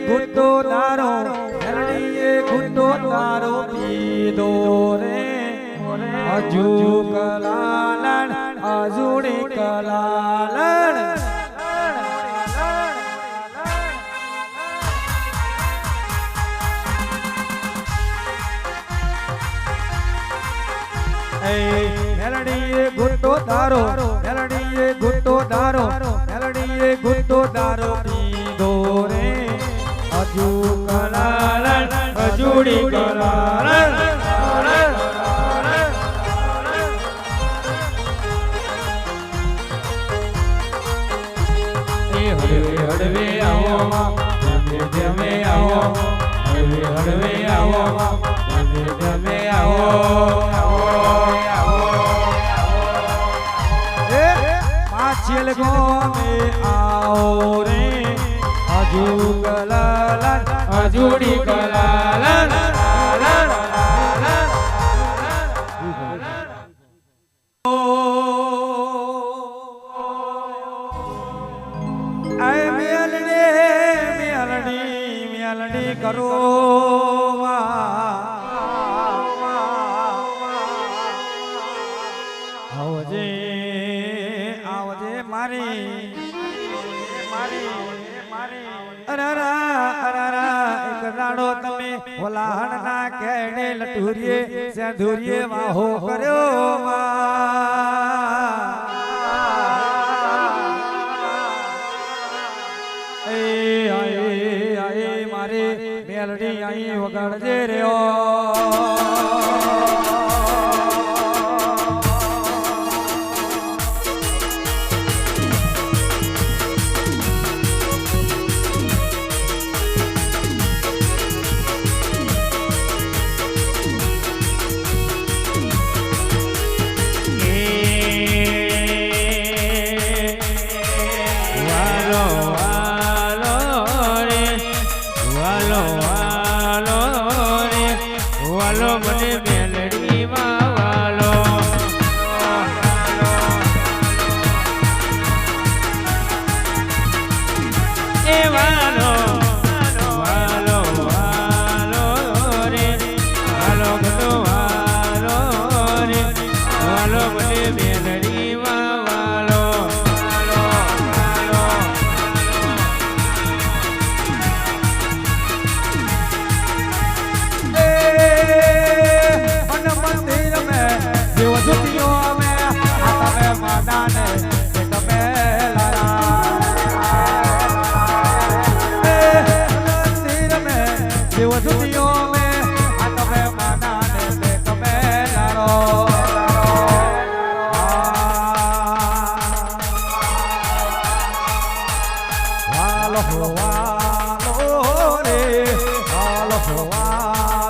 ગુટ્ટો તારો મેલડીએ ગુટ્ટો તારો પીધો રે. હજુ કલાલણ અજુડી કલાલણ. મેલડીએ ગુટ્ટો દારો હજુ કલાલણ હજુડી કલાલણ હળવે આવો રે. હજુ મેલડી કરો આવજે આવજે મારી મારી મારી અરારા અરારા, એક દાડો તમે ઓલાહણ ના કેડે લટુરીએ, સેંધુરીએ વાહો કર્યો મારે મેલડી અહીં વગાડજે રહ્યો. વાલો વાલો રે વાલો વાલો રે વાલો મને મેલડીમાં વાલો એ વાલો વાલો વાલો રે વાલો બધો વાલો રે વાલો મને મેલડીમાં વાલો વાલો રે વાલો વાલો રે